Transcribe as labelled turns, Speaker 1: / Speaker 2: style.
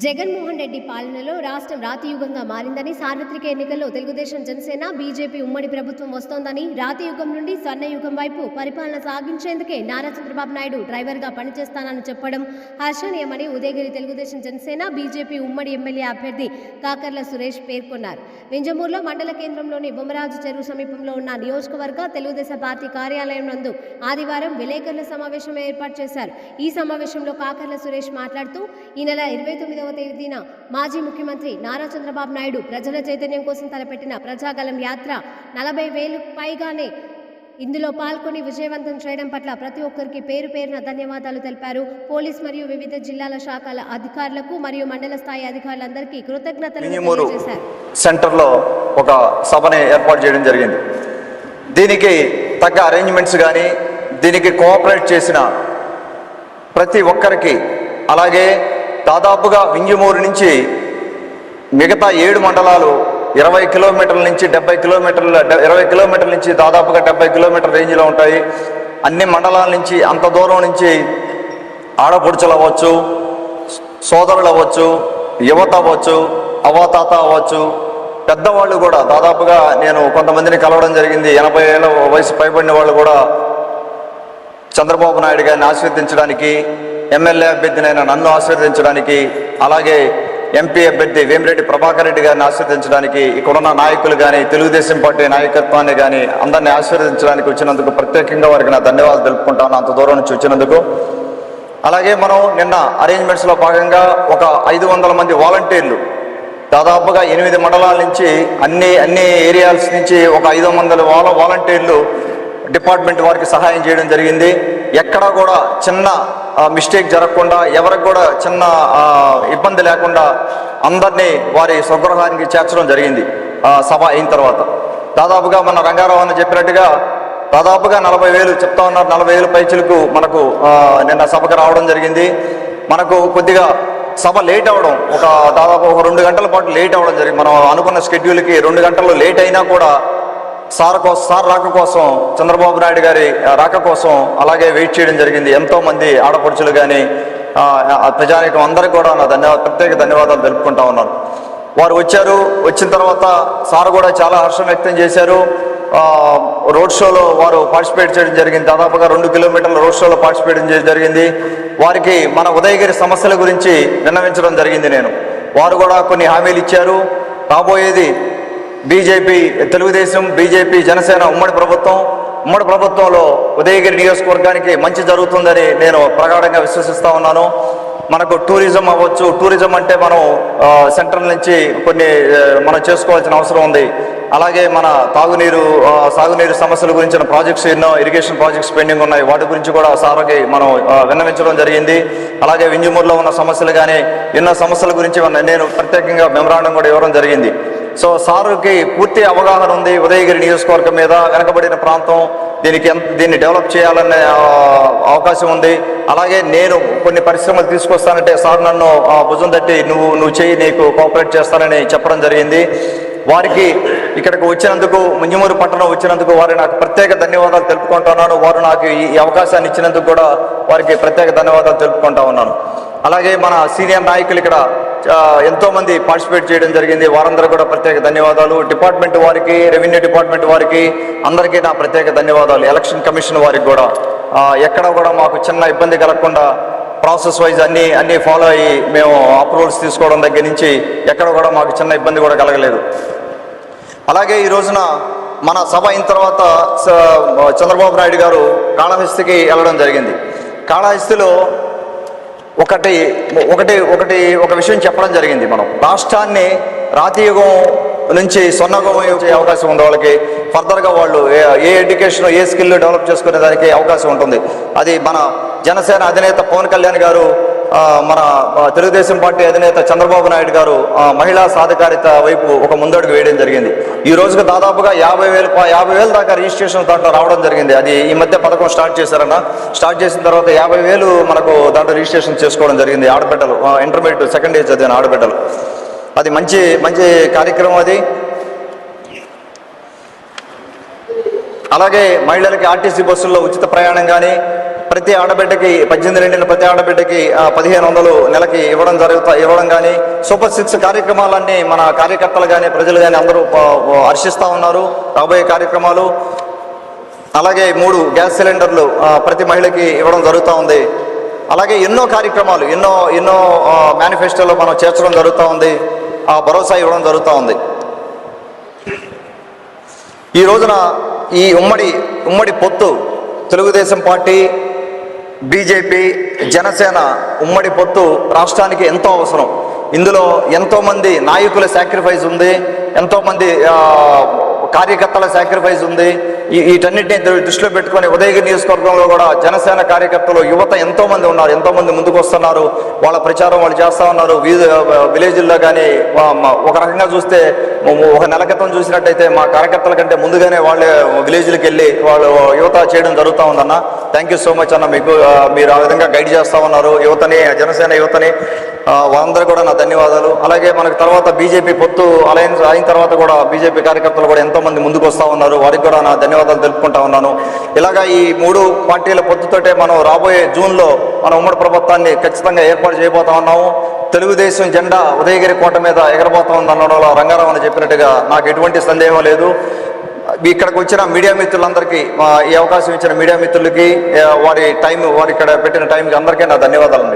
Speaker 1: జగన్మోహన్ రెడ్డి పాలనలో రాష్ట్రం రాతియుగంగా మారిందని సార్వత్రిక ఎన్నికల్లో తెలుగుదేశం జనసేన బీజేపీ ఉమ్మడి ప్రభుత్వం వస్తోందని రాతియుగం నుండి స్వర్ణయుగం వైపు పరిపాలన సాగించేందుకే నారా చంద్రబాబు నాయుడు డ్రైవర్గా పనిచేస్తానని చెప్పడం హర్షణీయమని ఉదయగిరి తెలుగుదేశం జనసేన బీజేపీ ఉమ్మడి ఎమ్మెల్యే అభ్యర్థి కాకర్ల సురేష్ పేర్కొన్నారు. వింజమూరులో మండల కేంద్రంలోని బొమ్మరాజు చెరువు సమీపంలో ఉన్న నియోజకవర్గ తెలుగుదేశం పార్టీ కార్యాలయం నందు ఆదివారం విలేకరుల సమావేశం ఏర్పాటు చేశారు. ఈ సమావేశంలో కాకర్ల సురేష్ మాట్లాడుతూ ఈ నెల ఇరవై తొమ్మిది తొమ్మిదవ తేదీన మాజీ ముఖ్యమంత్రి నారా చంద్రబాబు నాయుడు ప్రజల చైతన్యం కోసం తలపెట్టిన ప్రజాగలం యాత్ర నలభై వేలు పైగానే ఇందులో పాల్గొని విజయవంతం చేయడం పట్ల ప్రతి ఒక్కరికి పేరు పేరున ధన్యవాదాలు తెలిపారు. పోలీస్ మరియు వివిధ జిల్లాల శాఖల అధికారులకు మరియు మండల స్థాయి అధికారులందరికీ కృతజ్ఞతలు
Speaker 2: సెంటర్లో ఒక సభని ఏర్పాటు చేయడం జరిగింది. దీనికి తగ్గ అరేంజ్మెంట్స్ కానీ దీనికి కోఆపరేట్ చేసిన ప్రతి ఒక్కరికి అలాగే దాదాపుగా వింజమూరు నుంచి మిగతా ఏడు మండలాలు ఇరవై కిలోమీటర్ల నుంచి డెబ్బై కిలోమీటర్ల ఇరవై కిలోమీటర్ల నుంచి దాదాపుగా డెబ్బై కిలోమీటర్ రేంజ్లో ఉంటాయి. అన్ని మండలాల నుంచి అంత దూరం నుంచి ఆడపడుచులు అవ్వచ్చు సోదరులు అవ్వచ్చు యువత అవ్వచ్చు అవాతాత అవ్వచ్చు. పెద్దవాళ్ళు కూడా దాదాపుగా నేను కొంతమందిని కలవడం జరిగింది. ఎనభై ఏళ్ళ వయసు పైబడిన వాళ్ళు కూడా చంద్రబాబు నాయుడు గారిని ఆశీర్వదించడానికి ఎమ్మెల్యే అభ్యర్థినైన నన్ను ఆశీర్వదించడానికి అలాగే ఎంపీ అభ్యర్థి వేమిరెడ్డి ప్రభాకర్ రెడ్డి గారిని ఆశీర్వదించడానికి ఇక్కడున్న నాయకులు కానీ తెలుగుదేశం పార్టీ నాయకత్వాన్ని కానీ అందరినీ ఆశీర్వదించడానికి వచ్చినందుకు ప్రత్యేకంగా వారికి నా ధన్యవాదాలు తెలుపుకుంటాను అంత దూరం నుంచి వచ్చినందుకు. అలాగే మనం నిన్న అరేంజ్మెంట్స్లో భాగంగా ఒక ఐదు వందల మంది వాలంటీర్లు దాదాపుగా ఎనిమిది మండలాల నుంచి అన్ని అన్ని ఏరియాస్ నుంచి ఒక ఐదు వందల వాల వాలంటీర్లు డిపార్ట్మెంట్ వారికి సహాయం చేయడం జరిగింది. ఎక్కడా కూడా చిన్న మిస్టేక్ జరగకుండా ఎవరికి కూడా చిన్న ఇబ్బంది లేకుండా అందరినీ వారి స్వగృహానికి చేర్చడం జరిగింది సభ అయిన తర్వాత. దాదాపుగా మన రంగారావు అని చెప్పినట్టుగా దాదాపుగా నలభై వేలు చెప్తా ఉన్నారు. నలభై వేలు పైచులకు మనకు నిన్న సభకు రావడం జరిగింది. మనకు కొద్దిగా సభ లేట్ అవ్వడం ఒక దాదాపు ఒక రెండు గంటల పాటు లేట్ అవ్వడం జరిగింది. మనం అనుకున్న షెడ్యూల్కి రెండు గంటలు లేట్ అయినా కూడా సార్ కోసం సార్ రాక కోసం చంద్రబాబు నాయుడు గారి రాక కోసం అలాగే వెయిట్ చేయడం జరిగింది. ఎంతోమంది ఆడపడుచులు కానీ ప్రజానికం అందరికీ కూడా నా ధన్యవాద ప్రత్యేక ధన్యవాదాలు తెలుపుకుంటా ఉన్నాను. వారు వచ్చారు వచ్చిన తర్వాత సార్ కూడా చాలా హర్షం వ్యక్తం చేశారు. రోడ్ షోలో వారు పార్టిసిపేట్ చేయడం జరిగింది. దాదాపుగా రెండు కిలోమీటర్ల రోడ్ షోలో పార్టిసిపేట్ చేయడం జరిగింది. వారికి మన ఉదయగిరి సమస్యల గురించి విన్నవించడం జరిగింది నేను. వారు కూడా కొన్ని హామీలు ఇచ్చారు. రాబోయేది బీజేపీ తెలుగుదేశం బీజేపీ జనసేన ఉమ్మడి ప్రభుత్వం ఉమ్మడి ప్రభుత్వంలో ఉదయగిరి నియోజకవర్గానికి మంచి జరుగుతుందని నేను ప్రగాఢంగా విశ్వసిస్తూ ఉన్నాను. మనకు టూరిజం అవ్వచ్చు. టూరిజం అంటే మనం సెంట్రల్ నుంచి కొన్ని మనం చేసుకోవాల్సిన అవసరం ఉంది. అలాగే మన తాగునీరు సాగునీరు సమస్యల గురించిన ప్రాజెక్ట్స్ ఎన్నో ఇరిగేషన్ ప్రాజెక్ట్స్ పెండింగ్ ఉన్నాయి. వాటి గురించి కూడా సార్కి మనం విన్నవించడం జరిగింది. అలాగే వింజమూరులో ఉన్న సమస్యలు కానీ ఎన్నో సమస్యల గురించి నేను ప్రత్యేకంగా మెమరాండం కూడా ఇవ్వడం జరిగింది. సో సారుకి పూర్తి అవగాహన ఉంది ఉదయగిరి నియోజకవర్గం మీద వెనకబడిన ప్రాంతం. దీనికి ఎంత దీన్ని డెవలప్ చేయాలనే అవకాశం ఉంది. అలాగే నేను కొన్ని పరిశ్రమలు తీసుకొస్తానంటే సార్ నన్ను ఆ, భుజం తట్టి నువ్వు నువ్వు చేయి నీకు కోఆపరేట్ చేస్తానని చెప్పడం జరిగింది. వారికి ఇక్కడికి వచ్చినందుకు ముంజమూరు పట్టణం వచ్చినందుకు వారి నాకు ప్రత్యేక ధన్యవాదాలు తెలుపుకుంటున్నాను. వారు నాకు ఈ అవకాశాన్ని ఇచ్చినందుకు కూడా వారికి ప్రత్యేక ధన్యవాదాలు తెలుపుకుంటా ఉన్నాను. అలాగే మన సీనియర్ నాయకులు ఇక్కడ ఎంతోమంది పార్టిసిపేట్ చేయడం జరిగింది. వారందరూ కూడా ప్రత్యేక ధన్యవాదాలు. డిపార్ట్మెంట్ వారికి రెవెన్యూ డిపార్ట్మెంట్ వారికి అందరికీ నా ప్రత్యేక ధన్యవాదాలు. ఎలక్షన్ కమిషన్ వారికి కూడా. ఎక్కడ కూడా మాకు చిన్న ఇబ్బంది కలగకుండా ప్రాసెస్ వైజ్ అన్నీ అన్నీ ఫాలో అయ్యి మేము అప్రూవల్స్ తీసుకోవడం దగ్గర నుంచి ఎక్కడ కూడా మాకు చిన్న ఇబ్బంది కూడా కలగలేదు. అలాగే ఈ రోజున మన సభ అయిన తర్వాత చంద్రబాబు నాయుడు గారు కాళహస్తికి వెళ్ళడం జరిగింది. కాళహస్తిలో ఒకటి ఒకటి ఒకటి ఒక విషయం చెప్పడం జరిగింది మనం. రాష్ట్రాన్ని రాతియుగం నుంచి సొన్నగం వచ్చే అవకాశం ఉంది వాళ్ళకి. ఫర్దర్గా వాళ్ళు a- a education a skill develop చేసుకునే దానికి అవకాశం ఉంటుంది. అది మన జనసేన అధినేత పవన్ కళ్యాణ్ గారు మన తెలుగుదేశం పార్టీ అధినేత చంద్రబాబు నాయుడు గారు మహిళా సాధికారిత వైపు ఒక ముందడుగు వేయడం జరిగింది. ఈ రోజుకు దాదాపుగా యాభై వేలు యాభై వేలు దాకా రిజిస్ట్రేషన్ దాంట్లో రావడం జరిగింది. అది ఈ మధ్య పథకం స్టార్ట్ చేశారన్న. స్టార్ట్ చేసిన తర్వాత యాభై వేలు మనకు దాంట్లో రిజిస్ట్రేషన్ చేసుకోవడం జరిగింది. ఆడబిడ్డలు ఇంటర్మీడియట్ సెకండ్ ఇయర్ చదివిన ఆడబిడ్డలు. అది మంచి మంచి కార్యక్రమం అది. అలాగే మహిళలకి ఆర్టీసీ బస్సుల్లో ఉచిత ప్రయాణం కానీ ప్రతి ఆడబిడ్డకి పద్దెనిమిది నిండిన ప్రతి ఆడబిడ్డకి పదిహేను వందలు నెలకి ఇవ్వడం జరుగుతా ఇవ్వడం కానీ సూపర్ సిక్స్ కార్యక్రమాలన్నీ మన కార్యకర్తలు కానీ ప్రజలు కానీ అందరూ హర్షిస్తూ ఉన్నారు. రాబోయే కార్యక్రమాలు అలాగే మూడు గ్యాస్ సిలిండర్లు ప్రతి మహిళకి ఇవ్వడం జరుగుతూ ఉంది. అలాగే ఎన్నో కార్యక్రమాలు ఎన్నో ఎన్నో మేనిఫెస్టోలో మనం చేర్చడం జరుగుతూ ఉంది. ఆ భరోసా ఇవ్వడం జరుగుతూ ఉంది. ఈ రోజున ఈ ఉమ్మడి ఉమ్మడి పొత్తు తెలుగుదేశం పార్టీ బీజేపీ జనసేన ఉమ్మడి పొత్తు రాష్ట్రానికి ఎంతో అవసరం. ఇందులో ఎంతోమంది నాయకుల సాక్రిఫైస్ ఉంది ఎంతోమంది కార్యకర్తల సాక్రిఫైస్ ఉంది వీటన్నిటిని దృష్టిలో పెట్టుకొని ఉదయగిరి నియోజకవర్గంలో కూడా జనసేన కార్యకర్తలు యువత ఎంతో మంది ఉన్నారు ఎంతో మంది ముందుకు వస్తున్నారు వాళ్ళ ప్రచారం వాళ్ళు చేస్తూ ఉన్నారు. విలేజ్ల్లో కానీ ఒక రకంగా చూస్తే ఒక నెల క్రితం చూసినట్టయితే మా కార్యకర్తల కంటే ముందుగానే వాళ్ళే విలేజ్లకు వెళ్ళి వాళ్ళు యువత చేయడం జరుగుతూ ఉందన్న. థ్యాంక్ యూ సో మచ్ అన్న మీకు మీరు ఆ విధంగా గైడ్ చేస్తా ఉన్నారు. యువతని జనసేన యువతని. వారందరూ కూడా నా ధన్యవాదాలు. అలాగే మనకు తర్వాత బీజేపీ పొత్తు అలయన్స్ అయిన తర్వాత కూడా బీజేపీ కార్యకర్తలు కూడా ఎంతోమంది ముందుకు వస్తూ ఉన్నారు. వారికి కూడా నా ధన్యవాదాలు తెలుపుకుంటా ఉన్నాను. ఇలాగా ఈ మూడు పార్టీల పొత్తుతోటే మనం రాబోయే జూన్లో మన ఉమ్మడి ప్రభుత్వాన్ని ఖచ్చితంగా ఏర్పాటు చేయబోతా ఉన్నాము. తెలుగుదేశం జెండా ఉదయగిరి కోట మీద ఎగరబోతా ఉంది రంగారావు అని చెప్పినట్టుగా నాకు ఎటువంటి సందేహం లేదు. ఇక్కడికి వచ్చిన మీడియా మిత్రులందరికీ ఈ అవకాశం ఇచ్చిన మీడియా మిత్రులకి వారి టైం వారి ఇక్కడ పెట్టిన టైంకి అందరికీ నా ధన్యవాదాలు